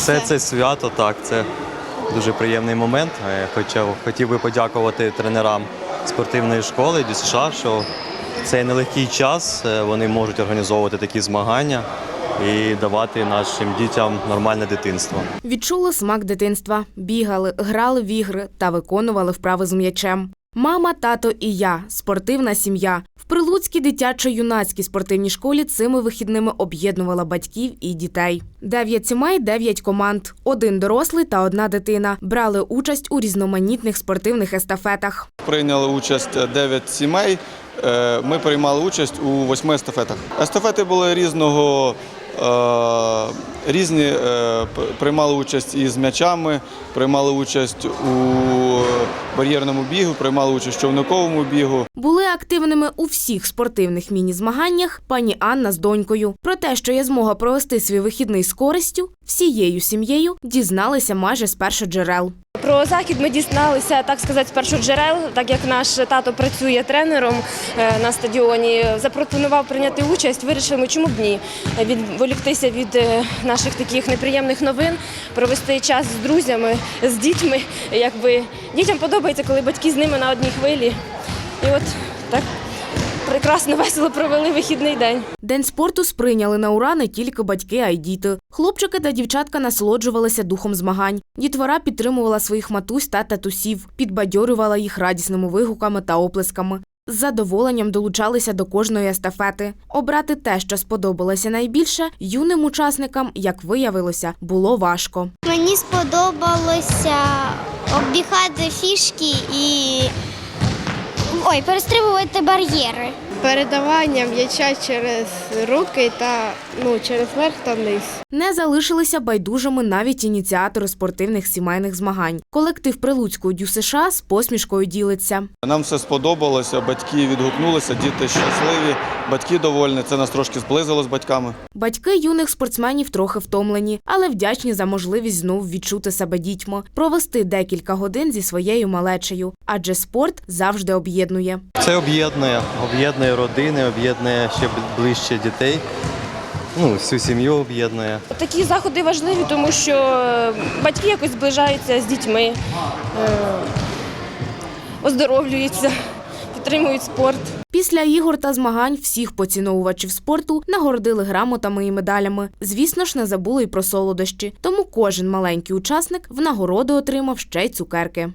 Все це свято, так, це дуже приємний момент. Е, Хоча хотів би подякувати тренерам спортивної школи ДЮСШ, що в цей нелегкий час е, вони можуть організовувати такі змагання і давати нашим дітям нормальне дитинство. Відчули смак дитинства, бігали, грали в ігри та виконували вправи з м'ячем. Мама, тато і я спортивна сім'я. В Прилуцькій дитячо-юнацькій спортивній школі цими вихідними об'єднувала батьків і дітей. Дев'ять сімей, дев'ять команд. Один дорослий та одна дитина брали участь у різноманітних спортивних естафетах. Прийняли участь 9 сімей. Е, Ми приймали участь у восьми естафетах. Естафети були різного. Різні е, приймали участь і з м'ячами, приймали участь у бар'єрному бігу, приймали участь у човниковому бігу. Були активними у всіх спортивних міні-змаганнях пані Анна з донькою. Про те, що є змога провести свій вихідний з користю, всією сім'єю дізналися майже з першоджерел. Про захід ми дізналися, так сказати, з першоджерел, так як наш тато працює тренером е, на стадіоні, запропонував прийняти участь. Вирішили, чому б ні відволіктися від е, наших таких неприємних новин, провести час з друзями, з дітьми. Якби дітям подобається, коли батьки з ними на одній хвилі. І от так прекрасно весело провели вихідний день. День спорту сприйняли на ура не тільки батьки, а й діти. Хлопчики та дівчатка насолоджувалися духом змагань. Дітвора підтримувала своїх матусь та татусів, підбадьорювала їх радісними вигуками та оплесками. З задоволенням долучалися до кожної естафети. Обрати те, що сподобалося найбільше, юним учасникам, як виявилося, було важко. Мені сподобалося оббігати фішки і ой, перестрибувати бар'єри. Передавання м'яча через руки та ну, через верх та вниз. Не залишилися байдужими навіть ініціатори спортивних сімейних змагань. Колектив Прилуцького дю США з посмішкою ділиться. Нам все сподобалося, батьки відгукнулися, діти щасливі, батьки довольні. Це нас трошки зблизило з батьками. Батьки юних спортсменів трохи втомлені, але вдячні за можливість знов відчути себе дітьми, провести декілька годин зі своєю малечею, адже спорт завжди об'єднує. Це об'єднує, об'єднує родини, об'єднує ще ближче дітей. Ну, всю сім'ю об'єднує. Такі заходи важливі, тому що е, батьки якось зближаються з дітьми, е, оздоровлюються, підтримують спорт. Після ігор та змагань всіх поціновувачів спорту нагородили грамотами і медалями. Звісно ж, не забули й про солодощі. Тому кожен маленький учасник в нагороду отримав ще й цукерки.